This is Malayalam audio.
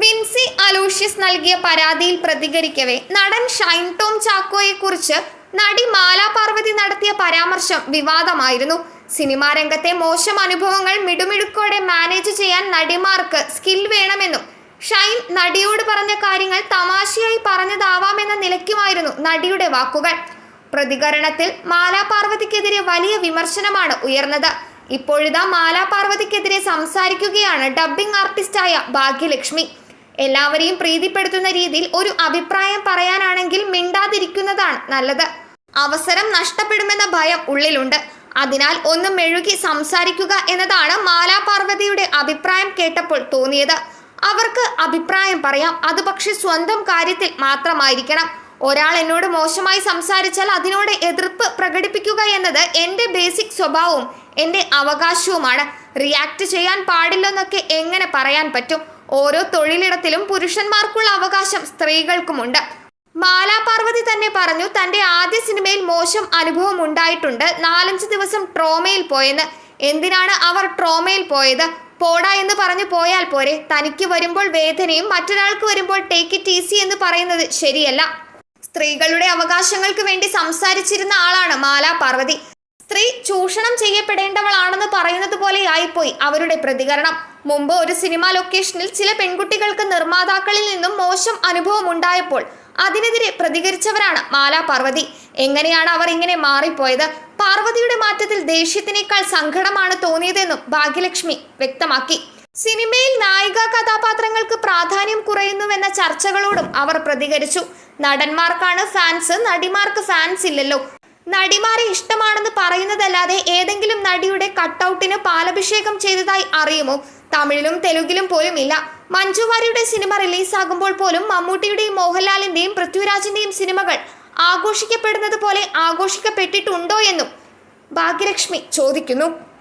വിൻസി അലോഷ്യസ് നൽകിയ പരാതിയിൽ പ്രതികരിക്കവേ നടൻ ഷൈൻ ടോം ചാക്കോയെക്കുറിച്ച് നടി മാലാ പാർവതി നടത്തിയ പരാമർശം വിവാദമായിരുന്നു. സിനിമാ രംഗത്തെ മോശം അനുഭവങ്ങൾ മിടുമിടുക്കോടെ മാനേജ് ചെയ്യാൻ നടിമാർക്ക് സ്കിൽ വേണമെന്നും ഷൈൻ നടിയോട് പറഞ്ഞ കാര്യങ്ങൾ തമാശയായി പറഞ്ഞതാവാമെന്ന നിലയ്ക്കുമായിരുന്നു നടിയുടെ വാക്കുകൾ. പ്രതികരണത്തിൽ മാലാ പാർവതിക്കെതിരെ വലിയ വിമർശനമാണ് ഉയർന്നത്. ഇപ്പോഴിതാ മാലാ പാർവതിക്കെതിരെ സംസാരിക്കുകയാണ് ഡബ്ബിംഗ് ആർട്ടിസ്റ്റായ ഭാഗ്യലക്ഷ്മി. എല്ലാവരെയും പ്രീതിപ്പെടുത്തുന്ന രീതിയിൽ ഒരു അഭിപ്രായം പറയാനാണെങ്കിൽ മിണ്ടാതിരിക്കുന്നതാണ് നല്ലത്. അവസരം നഷ്ടപ്പെടുമെന്ന ഭയം ഉള്ളിലുണ്ട്. അതിനാൽ ഒന്ന് മെഴുകി സംസാരിക്കുക എന്നതാണ് മാലാ പാർവതിയുടെ അഭിപ്രായം കേട്ടപ്പോൾ തോന്നിയത്. അവർക്ക് അഭിപ്രായം പറയാം. അത് പക്ഷെ സ്വന്തം കാര്യത്തിൽ മാത്രമായിരിക്കണം. ഒരാൾ എന്നോട് മോശമായി സംസാരിച്ചാൽ അതിനോട് എതിർപ്പ് പ്രകടിപ്പിക്കുക എന്നത് എന്റെ ബേസിക് സ്വഭാവവും എന്റെ അവകാശവുമാണ്. റിയാക്ട് ചെയ്യാൻ പാടില്ലെന്നൊക്കെ എങ്ങനെ പറയാൻ പറ്റും? ഓരോ തൊഴിലിടത്തിലും പുരുഷന്മാർക്കുള്ള അവകാശം സ്ത്രീകൾക്കുമുണ്ട്. മാലാ പാർവതി തന്നെ പറഞ്ഞു തന്റെ ആദ്യ സിനിമയിൽ മോശം അനുഭവം ഉണ്ടായിട്ടുണ്ട്. നാലഞ്ച് ദിവസം ട്രോമയിൽ പോയെന്ന്. എന്തിനാണ് അവർ ട്രോമയിൽ പോയത്? പോടാ എന്ന് പറഞ്ഞു പോയാൽ പോരെ. തനിക്ക് വരുമ്പോൾ വേദനയും മറ്റൊരാൾക്ക് വരുമ്പോൾ ടേക്ക് ഇറ്റ് ഈസി എന്ന് പറയുന്നത് ശരിയല്ല. സ്ത്രീകളുടെ അവകാശങ്ങൾക്ക് വേണ്ടി സംസാരിച്ചിരുന്ന ആളാണ് മാലാ പാർവതി സ്ത്രീ ചൂഷണം ചെയ്യപ്പെടേണ്ടവളാണെന്ന് പറയുന്നത് പോലെ ആയിപ്പോയി അവരുടെ പ്രതികരണം. മുമ്പ് ഒരു സിനിമാ ലൊക്കേഷനിൽ ചില പെൺകുട്ടികൾക്ക് നിർമ്മാതാക്കളിൽ നിന്നും മോശം അനുഭവം ഉണ്ടായപ്പോൾ അതിനെതിരെ പ്രതികരിച്ചവരാണ് മാലാ പാർവതി. എങ്ങനെയാണ് അവർ ഇങ്ങനെ മാറിപ്പോയത്? പാർവതിയുടെ മാറ്റത്തിൽ ദേഷ്യത്തിനേക്കാൾ സങ്കടമാണ് തോന്നിയതെന്നും ഭാഗ്യലക്ഷ്മി വ്യക്തമാക്കി. സിനിമയിൽ നായിക കഥാപാത്രങ്ങൾക്ക് പ്രാധാന്യം കുറയുന്നുവെന്ന ചർച്ചകളോടും അവർ പ്രതികരിച്ചു. നടന്മാർക്കാണ് ഫാൻസ് നടിമാർക്ക് ഫാൻസ് ഇല്ലല്ലോ. നടിമാരെ ഇഷ്ടമാണെന്ന് പറയുന്നതല്ലാതെ ഏതെങ്കിലും നടിയുടെ കട്ടൗട്ടിന് പാലഭിഷേകം ചെയ്തതായി അറിയുമോ? തമിഴിലും തെലുങ്കിലും പോലും ഇല്ല. മഞ്ജു വാര്യരുടെ സിനിമ റിലീസാകുമ്പോൾ പോലും മമ്മൂട്ടിയുടെയും മോഹൻലാലിന്റെയും പൃഥ്വിരാജിന്റെയും സിനിമകൾ ആഘോഷിക്കപ്പെടുന്നത് പോലെ ആഘോഷിക്കപ്പെട്ടിട്ടുണ്ടോ എന്നും ഭാഗ്യലക്ഷ്മി ചോദിക്കുന്നു.